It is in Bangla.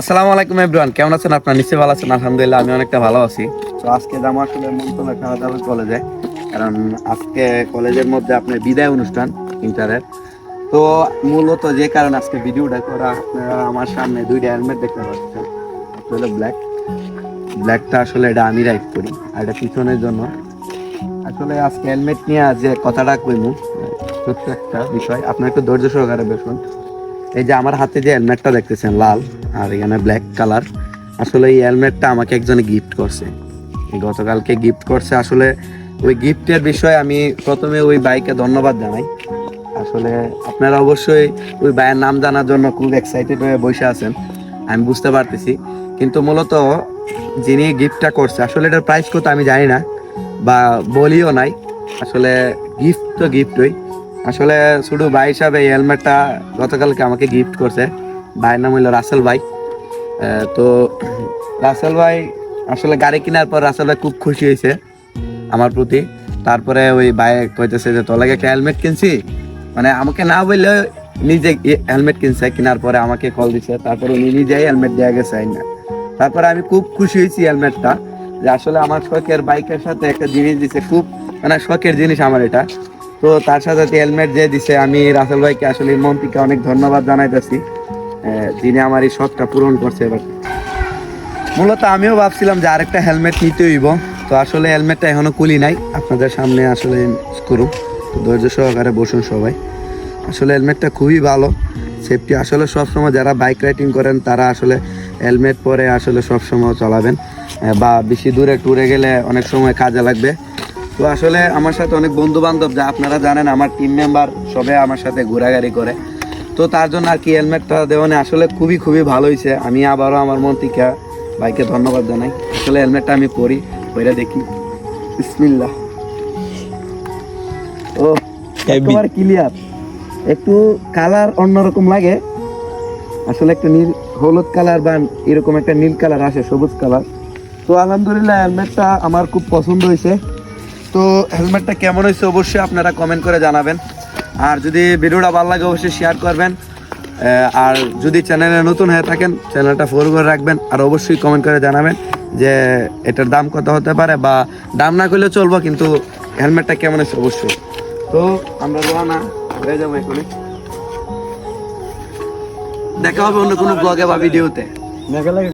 আসসালামু আলাইকুম এভরিওয়ান, কেমন আছেন আপনারা? নিশ্চয়ই ভালো আছেন, আলহামদুলিল্লাহ আমি অনেকটা ভালো আছি। তো আজকে যাব আসলে মন্তলা খাওয়া দাওয়া কলেজে। কারণ আজকে কলেজের মধ্যে আপনার বিদায় অনুষ্ঠান, ইন্টারের। তো মূলত যে কারণে আজকে ভিডিওটা করা, আপনারা আমার সামনে দুইটা হেলমেট দেখতে পাচ্ছেন। হলো ব্ল্যাক ব্ল্যাকটা আসলে এটা আমি রাইড করি, আর এটা পিছনের জন্য। আসলে আজকে হেলমেট নিয়ে যে কথাটা কইমু, সত্য একটা বিষয়। আপনার একটু ধৈর্য সহকারে দেখুন এই যে আমার হাতে যে হেলমেটটা দেখতেছেন, লাল, আর এখানে ব্ল্যাক কালার আসলে এই হেলমেটটা আমাকে একজনে গিফট করছে। গতকালকে গিফট করছে। আসলে ওই গিফটের বিষয়ে আমি প্রথমে ওই বাইকে ধন্যবাদ জানাই। আসলে আপনারা অবশ্যই ওই বাইয়ের নাম জানার জন্য খুব এক্সাইটেড হয়ে বসে আছেন। আমি বুঝতে পারতেছি। কিন্তু মূলত যিনি গিফটটা করছে, আসলে এটার প্রাইস কত আমি জানি না বা বলিও নাই। আসলে গিফট তো গিফটই আসলে শুধু ভাই হিসাবে এই হেলমেটটা গতকালকে আমাকে গিফট করছে। ভাইয়ের নাম হইল রাসেল ভাই। তো রাসেল ভাই আসলে গাড়ি কেনার পর রাসেল ভাই খুব খুশি হয়েছে আমার প্রতি। তারপরে ওই ভাই কইতেছে যে, তোর লাগে একটা হেলমেট কিনছি? মানে আমাকে না বললে নিজে হেলমেট কিনছে, কেনার পরে আমাকে কল দিছে। তারপরে উনি নিজেই হেলমেট দেওয়া গেছে আইনা। তারপরে আমি খুব খুশি হয়েছি হেলমেটটা যে আসলে আমার শখের বাইকের সাথে একটা জিনিস দিছে। খুব মানে শখের জিনিস আমার এটা। তো তার সাথে হেলমেট যে দিছে, আমি রাসেল ভাইকে আসলে মন থেকে অনেক ধন্যবাদ জানাইতেছি যিনি আমার এই শখটা পূরণ করছে এবার। মূলত আমিও ভাবছিলাম যে আরেকটা হেলমেট নিতে হইব, তো আসলে হেলমেটটা এখনও কুলি নাই। আপনাদের সামনে আসলে করুন ধৈর্য সহকারে বসুন সবাই। আসলে হেলমেটটা খুবই ভালো সেফটি আসলে সবসময় যারা বাইক রাইডিং করেন, তারা আসলে হেলমেট পরে আসলে সবসময় চালাবেন বা বেশি দূরে ট্যুরে গেলে অনেক সময় কাজে লাগবে। তো আসলে আমার সাথে অনেক বন্ধু বান্ধব যা আপনারা জানেন আমার টিম মেম্বার সবে আমার সাথে ঘোরাঘুরি করে। তো তার জন্য আর কি হেলমেটটা দেওয়ানে আসলে খুবই খুবই ভালো হয়েছে। আমি আবারও আমার মন থেকে ভাইকে ধন্যবাদ জানাই। আসলে হেলমেটটা আমি পরি পরে দেখি। বিসমিল্লাহ। ও একেবারে ক্লিয়ার একটু কালার অন্যরকম লাগে। আসলে একটা নীল হলুদ কালার বা এরকম একটা নীল কালার আসে সবুজ কালার। তো আলহামদুলিল্লাহ হেলমেটটা আমার খুব পছন্দ হয়েছে। তো হেলমেটটা কেমন হয়েছে অবশ্যই আপনারা কমেন্ট করে জানাবেন। আর যদি ভিডিওটা ভালো লাগে অবশ্যই শেয়ার করবেন। আর যদি চ্যানেলে নতুন হয়ে থাকেন চ্যানেলটা ফলো করে রাখবেন। আর অবশ্যই কমেন্ট করে জানাবেন যে এটার দাম কত হতে পারে বা দাম না করলে চলবো, কিন্তু হেলমেটটা কেমন হয়েছে অবশ্যই। তো আমরা রোয়ানা হয়ে যাব এখনই দেখা হবে অন্য কোনো ব্লগে বা ভিডিওতে